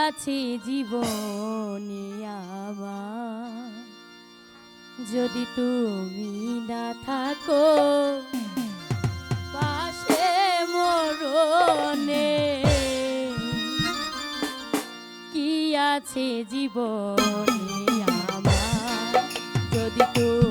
আছে জীবনিয়া যদি তুমি না থাকো পাশে মরনে কি আছে জীবনিয়া যদি তুমি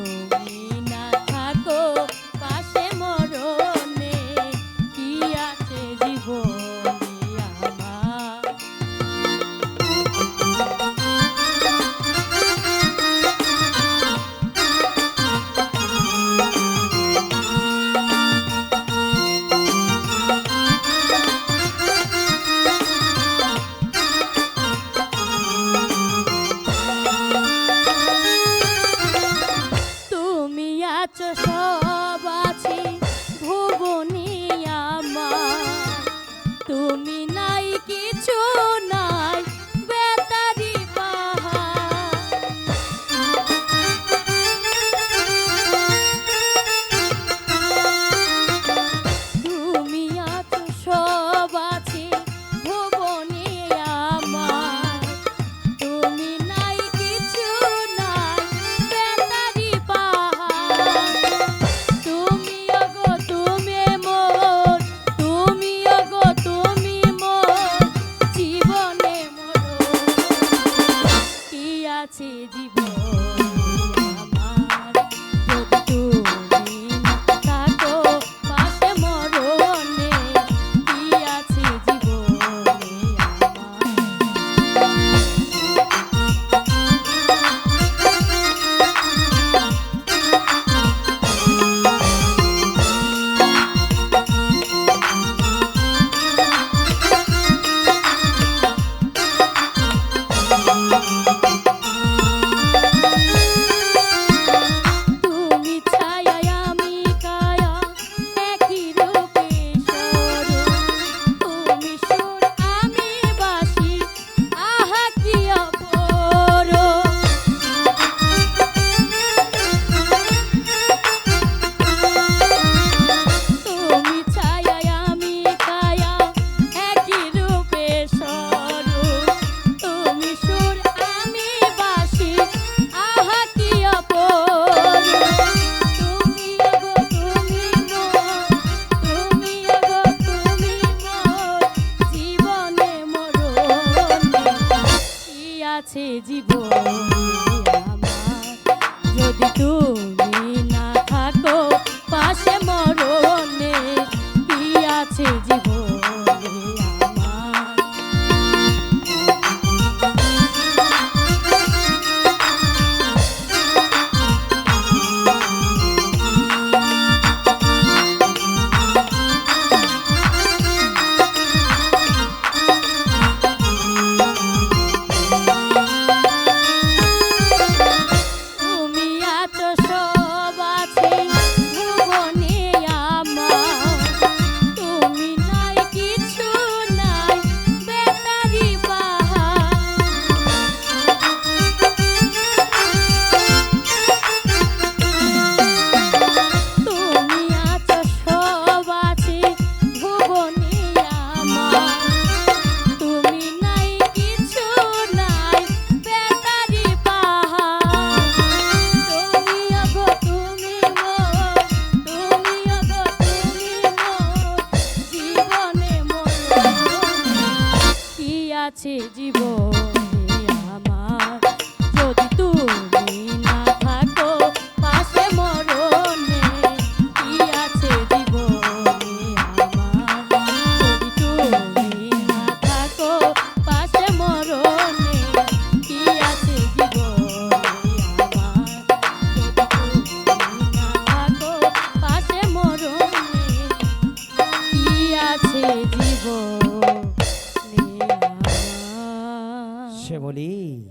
বলি।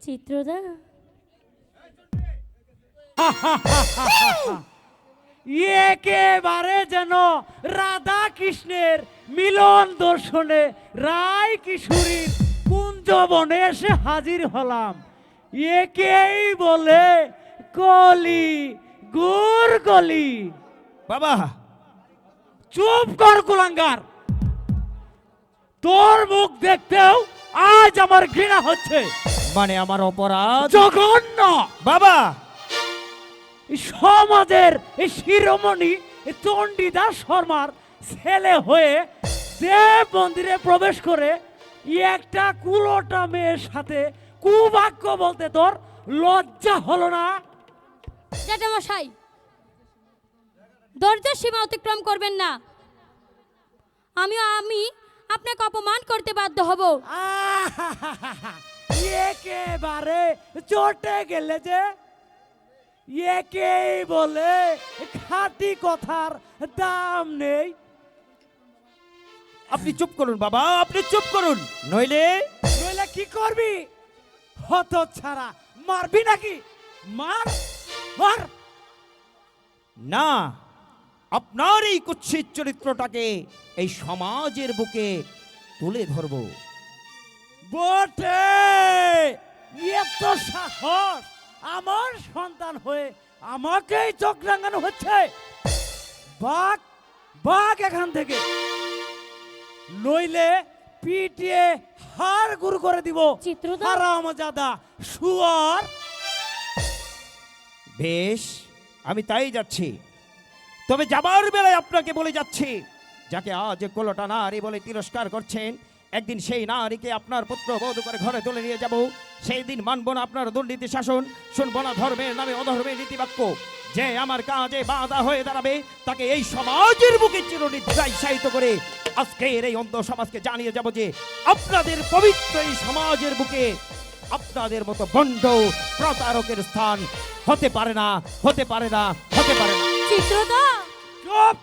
চিত্রদা। একেবারে যেন রাধা কৃষ্ণের মিলন দর্শনে রায় কিশোরীর কুঞ্জবনে এসে হাজির হলাম। একেই বলে কলি গুর কলি। বাবা! চুপ কর কুলাঙ্গার। তোর মুখ দেখতেও আজ আমার ঘৃণা হচ্ছে। মানে আমার অপরাধ। জঘন্য! বাবা! সমাজের এই শিরোমণি চণ্ডীদাস শর্মার ছেলে হয়ে দেব মন্দিরে প্রবেশ করে একটা কুলোটা মেয়ের সাথে কুবাক্য বলতে তোর লজ্জা হলো না? জ্যাঠামশাই দরজার সীমা অতিক্রম করবেন না। আমি আমি আপনাকে অপমান করতে বাধ্য হব। একেবারে চটে গেলে যে একেই বলে খাঁটি কথার দাম নেই। আপনি চুপ করুন বাবা আপনি চুপ করুন। নইলে নইলে কি করবি? হত ছাড়া মারবি নাকি? মার মার। না আপনার এই কুৎসিত চরিত্রটাকে এই সমাজের বুকে তুলে ধরবো। বটে! এত সাহস! আমার সন্তান হয়ে আমাকেই চোখ রাঙানো হচ্ছে! বাঘ বাঘ এখান থেকে। নইলে পিটিয়ে হার গুড় করে দিব? হারামজাদা শুয়ার। বেশ আমি তাই যাচ্ছি। তবে যাবার বেলায় আপনাকে বলে যাচ্ছি, যাকে আজ কোলোটা নারী বলে তিরস্কার করছেন, একদিন সেই নারীকে আপনার পুত্র বোধ করে ঘরে তুলে নিয়ে যাব। সেই দিন মানব না আপনার দুর্নীতি শাসন, শুনব না ধর্মের নামে অধর্মের নীতিবাক্য। যে আমার কাজে বাধা হয়ে দাঁড়াবে, তাকে এই সমাজের বুকে চিরনিদ্রায় করে আজকের এই অন্ধ সমাজকে জানিয়ে যাব যে, আপনাদের পবিত্র এই সমাজের বুকে আপনাদের মতো বন্ড প্রতারকের স্থান হতে পারে না, হতে পারে না, হতে পারে না। চিত্রদা চুপ!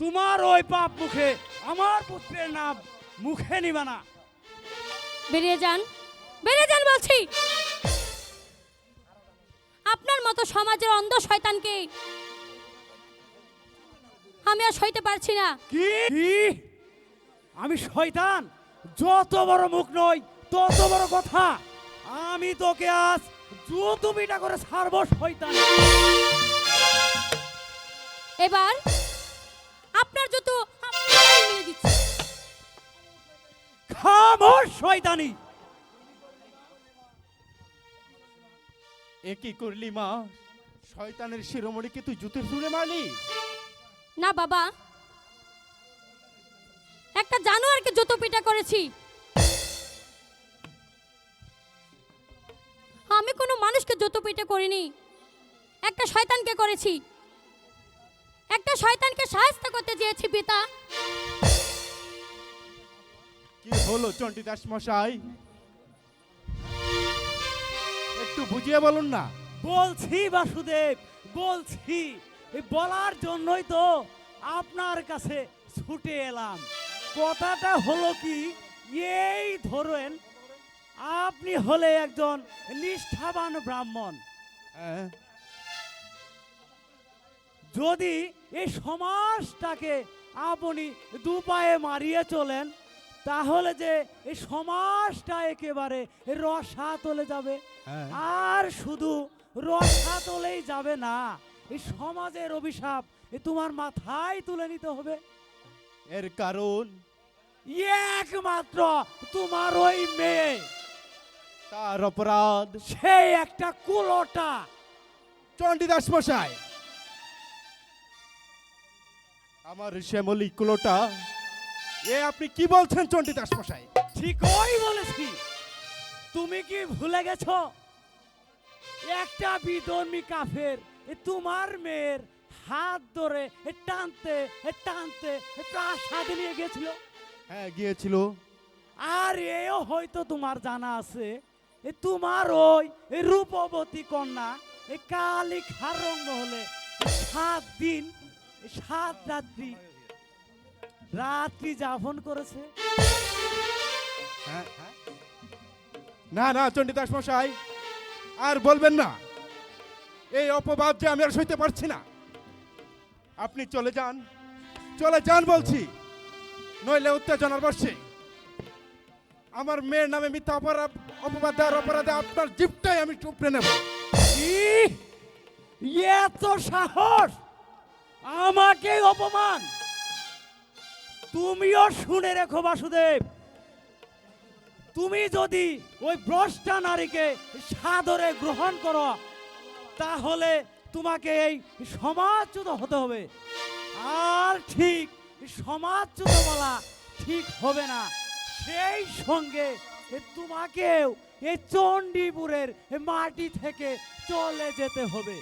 তোমার ওই পাপ মুখে আমার পুত্রের নাম মুখে নিবা না। বেরিয়ে যান। বেরিয়ে যান বলছি। আপনার মতো সমাজের অন্ধ শয়তানকে আমি আর সইতে পারছি না। কি? কি? আমি শয়তান? যত বড় মুখ নই তত বড় কথা। আমি তোকে আজ করে শয়তান এবার আপনার দিচ্ছি। খামোশ শয়তানি এ কি করলি মা? শয়তানের শিরোমণিকে তুই জুতের ছুঁড়ে মারলি? না বাবা একটা জানোয়ারকে জুতো পিটা করেছি। মানুষকে জুতো পিটা করিনি। একটা শয়তানকে করেছি। একটা শয়তানকে সাহায্য করতে চেয়েছি পিতা। কি হলো চণ্ডীদাস মশাই একটু বুঝিয়ে বলুন না। বলছি বাসুদেব বলছি। এই বলার জন্যই তো আপনার কাছে ছুটে এলাম। কথাটা হলো কি এই ধরেন আপনি হলে একজন নিষ্ঠাবান ব্রাহ্মণ। হ্যাঁ। যদি এই সমাজটাকে আপনি দুপায়ে মারিয়ে চলেন তাহলে যে এই সমাজটা একেবারে রসা তলে যাবে। হ্যাঁ। আর শুধু রসা তলেই যাবে না এই সমাজের অভিশাপ তোমার মাথায় তুলে নিতে হবে। এর কারণ? একমাত্র তোমার ওই মেয়ে। তার অপরাধ। সেই একটা কুলোটা। চণ্ডীদাস মশাই আমার শ্যামলি কুলোটা এ আপনি কি বলছেন চণ্ডীদাস মশাই ঠিকই বলেছি। তুমি কি ভুলে গেছো? একটা বিধর্মী কাফের এ তোমার মেয়ের হাত ধরে এ টানতে এ টানতে এ প্রাসাদে নিয়ে গেছিল হ্যাঁ গিয়েছিল। আর এও হয়তো তোমার জানা আছে। এ তোমার ওই রূপবতী কন্যা, এ কালী খারঙ্গ হলে সাত দিন সাত রাত্রি রাত্রি যাপন করেছে। হ্যাঁ হ্যাঁ। না না, চণ্ডীদাস মশাই, আর বলবেন না। এই অপবাদ যে আমি আর সইতে পারছি না। আপনি চলে যান। চলে যান বলছি। নইলে উত্তেজনার বসছে আমার মেয়ের নামে মিথ্যা অপরাধ অপবাদ দেওয়ার অপরাধে আপনার জিপটাই আমি চুপড়ে নেব। এত সাহস! আমাকে অপমান! তুমিও শুনে রেখো, বাসুদেব। তুমি যদি ওই ভ্রষ্টা নারীকে সাদরে গ্রহণ করো, তাহলে তোমাকে এই সমাজচ্যুত হতে হবে। আর ঠিক সমাজচ্যুত বলা ঠিক হবে না। সেই সঙ্গে তোমাকেও এই চণ্ডীপুরের মাটি থেকে চলে যেতে হবে।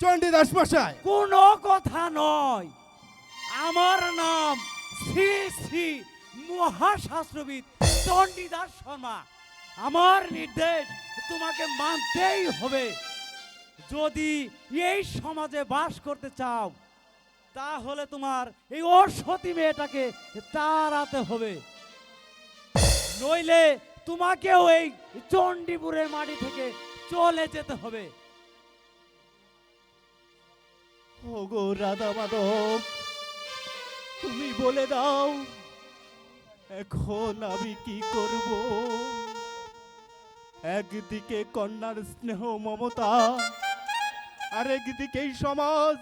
চণ্ডীদাস মশাই কোনো কথা নয়। আমার নাম শ্রী শ্রী মহাশাস্ত্রবিদ চণ্ডীদাস শর্মা। আমার নির্দেশ তোমাকে মানতেই হবে। যদি এই সমাজে বাস করতে চাও তাহলে তোমার এই অসতী মেয়েটাকে তাড়াতে হবে। নইলে তোমাকেও এই চণ্ডীপুরের মাটি থেকে চলে যেতে হবে। ওগো রাধা মাধব, তুমি বলে দাও, এখন আমি কি করব? একদিকে কন্যার স্নেহ মমতা আর একদিকে সমাজ।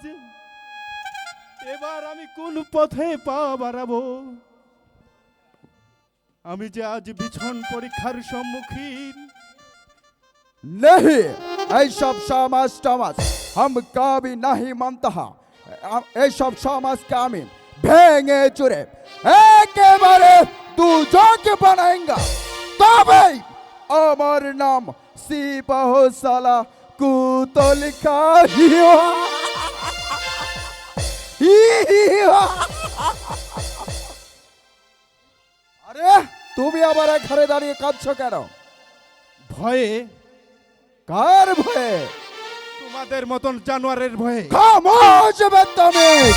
এবার আমি কোন পথে পা বাড়াবো? আমি যে আজ বিছন পরীক্ষার সম্মুখীন। নেহি, এইসব সমাজ টমাজ হম কবি নাহি মনত এই সব সমাজকে আমি ভেঙে চুরে একেবারে দুজনকে বানাইঙ্গা। তবে আমার নাম সিপাহ সালা কুতলিকা আরে! তুমি আবার এখানে দাঁড়িয়ে কাঁদছো কেন? ভয়ে? কার ভয়ে? তোমাদের মতন জানোয়ারের ভয়ে। বেতমিজ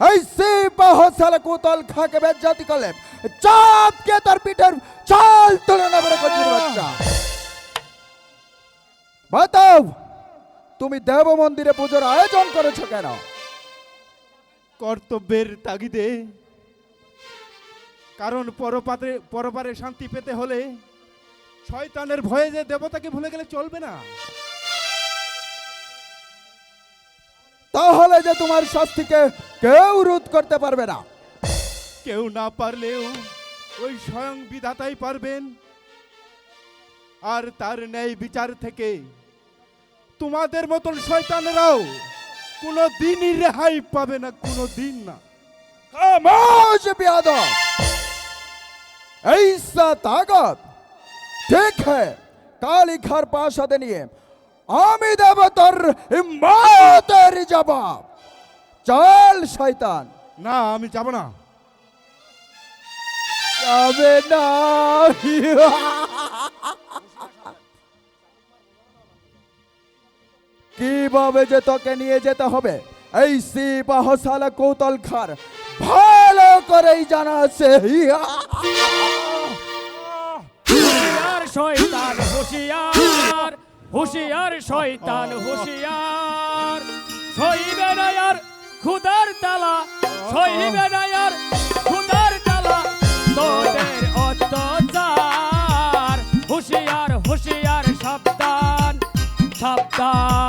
এই সিপাহ সালে কোতল খাকে বেজ্জাতি করলে চাপকে তার পিঠের চাল তুলে নেবে কচির বাচ্চা। বাতাও তুমি দেব মন্দিরে পুজোর আয়োজন করেছ কেন? কর্তব্যের তাগিদে কারণ পরপাতে পরপারে শান্তি পেতে হলে শয়তানের ভয়ে যে দেবতাকে ভুলে গেলে চলবে না। তাহলে যে তোমার শাস্তিকে কেউ রোধ করতে পারবে না। কেউ না পারলেও ওই স্বয়ং বিধাতাই পারবেন। আর তার ন্যায় বিচার থেকে তোমাদের মতন শয়তানেরাও কোনো দিনই রেহাই পাবে না কোনো দিন না। খামোশ বিয়াদব! ऐसा ताकत ঠিক है কালী খার পাশাতে নিয়ে আমি দেব তোর মাতের জবাব চল শয়তান না আমি যাব না যাবে না কিভাবে যে তোকে নিয়ে যেতে হবে এই সিপাহ সালা কৌতল খার, ভালো করেই জানা আছে হুশিয়ার শয়তান, হুশিয়ার হুশিয়ার শয়তান, হুশিয়ার। সইবে না আর খুদার তালা সইবে না আর খুদার তালা, তোদের অত্যাচার। হুশিয়ার হুশিয়ার সাবধান সাবধান।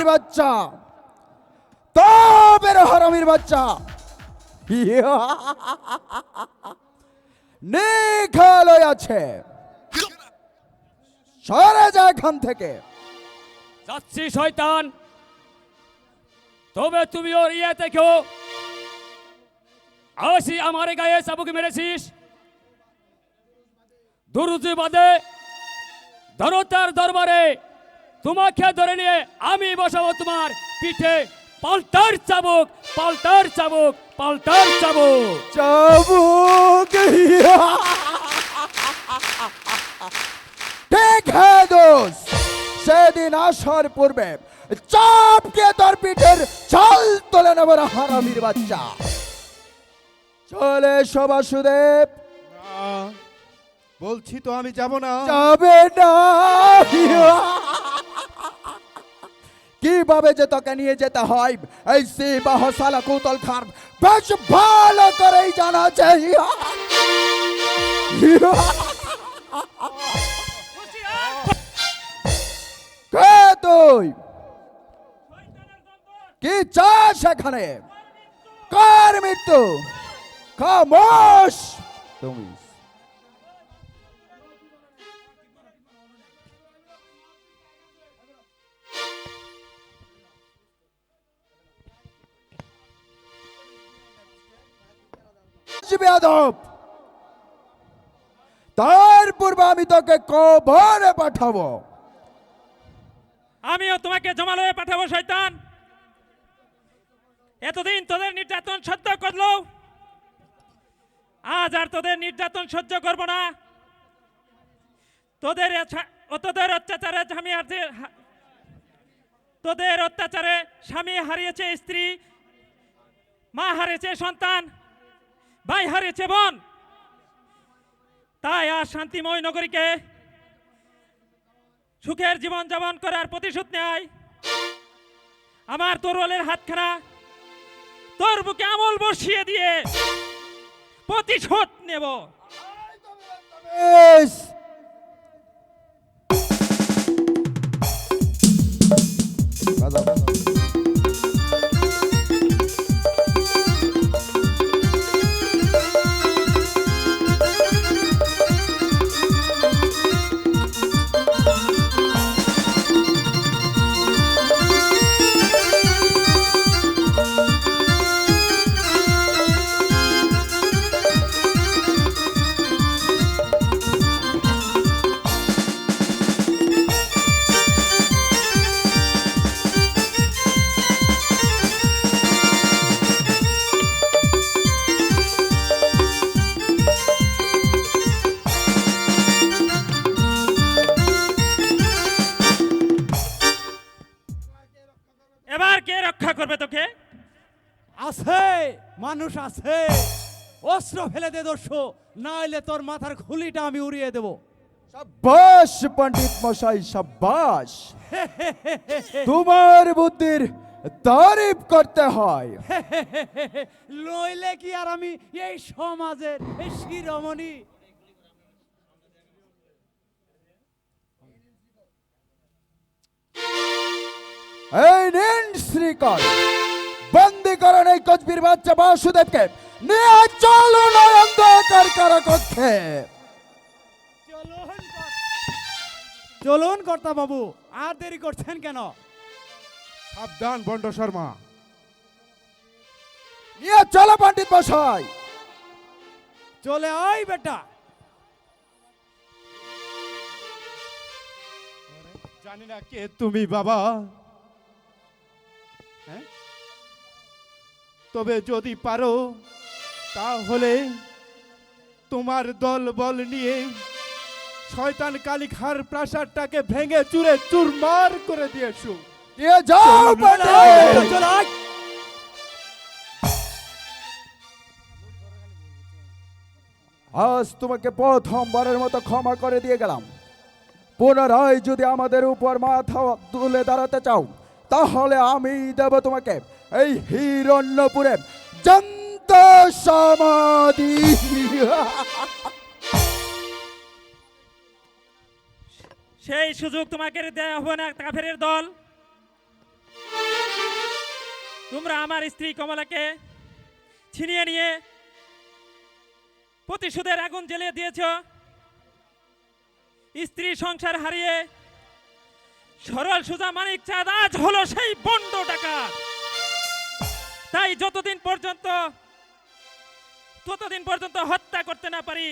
হারামির বাচ্চা। তবে রে হারামির বাচ্চা। আছে। সরে যা এখান থেকে। যাচ্ছি, শয়তান। তবে তুমি ওর ইয়ে দেখো। আসি আমার গায়ে চাবুক মেরেছিস। দুরুজি বাদে ধরতার দরবারে তোমাকে ধরে নিয়ে আমি বসাবো তোমার পিঠে। পাল্টার চাবুক পাল্টার চাবুক পাল্টার চাবুক। চাবুক ঠিক হ্যাঁ দোস্ত সেদিন আসার পূর্বে চাপকে তোর পিঠের চাল তোলে নেব রে হারামির বাচ্চা। চলে এসো বাসুদেব। বলছি তো আমি যাব না। যাবে না কীভাবে যে তোকে নিয়ে যেতে হয়? এই সিবাহ সালা কুতল খার বেশ ভালো করেই জানা চাই কে তুই? কি চাস এখানে? কার মৃত্যু? খামোশ! তুমি বেয়াদব তার পূর্বে আমি তোকে কবরে পাঠাবো। আমিও তোমাকে জমালয়ে পাঠাবো, শয়তান। এতদিন তোদের নির্যাতন সহ্য করল আজ আর তোদের নির্যাতন সহ্য করব না। তোদের তোদের অত্যাচারে হারিয়ে- হা- তোদের অত্যাচারে স্বামী হারিয়েছে স্ত্রী, মা হারিয়েছে সন্তান। ভাই হারিয়েছে বোন। তাই আর শান্তিময় নগরীকে সুখের জীবন যাপন করার প্রতিশোধ নেয়। আমার তরোয়ালের হাতখানা তোর বুকে আমল বসিয়ে দিয়ে প্রতিশোধ নেব। রক্ষা আছে মানুষ আছে। অস্ত্র ফেলে দে দস্যু না হলে তোর মাথার খুলিটা আমি উড়িয়ে দেব। সাব্বাস পণ্ডিত মশাই সাব্বাস। তোমার বুদ্ধির তারিফ করতে হয়। লইলে কি আর আমি এই সমাজের এই শিরোমণি? এই নিন শ্রীকর বন্দি করেন এই কোচবির বাচ্চা বাসুদেবকে। নিয়ে চলুন অন্ধকার কারাকক্ষে চলুন চলুন কর্তা বাবু আর দেরি করছেন কেন? সাবধান বন্ড শর্মা। নিয়ে চলো পণ্ডিত মশাই। চলে আয় বেটা। জানি না কে তুমি বাবা। তবে যদি পারো তাহলে তোমার দল বল নিয়ে শয়তান কালিখার প্রাসাদটাকে ভেঙে চুরে চুরমার করে দিয়েছ। আজ তোমাকে প্রথমবারের মতো ক্ষমা করে দিয়ে গেলাম। পুনরায় যদি আমাদের উপর মাথা তুলে দাঁড়াতে চাও তাহলে আমি দেব তোমাকে। এই হিরণ্যপুরে জন্ত সমাধি। সেই সুযোগ তোমাকে দেওয়া হবে না, কাফেরের দল। তোমরা আমার স্ত্রী কমলাকে ছিনিয়ে নিয়ে প্রতিশোধের আগুন জ্বেলে দিয়েছ। স্ত্রী সংসার হারিয়ে সরল সুজা মানিক চাঁদ আজ হলো সেই বন্ড ডাকাত। তাই যতদিন পর্যন্ত, ততদিন পর্যন্ত হত্যা করতে না পারি,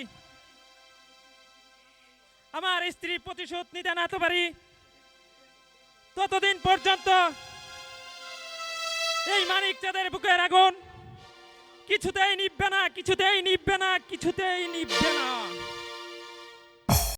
আমার স্ত্রী প্রতিশোধ নিতে না পারি, ততদিন পর্যন্ত এই মানিক চাঁদের বুকের আগুন কিছুতেই নিববে না, কিছুতেই নিববে না, কিছুতেই নিববে না।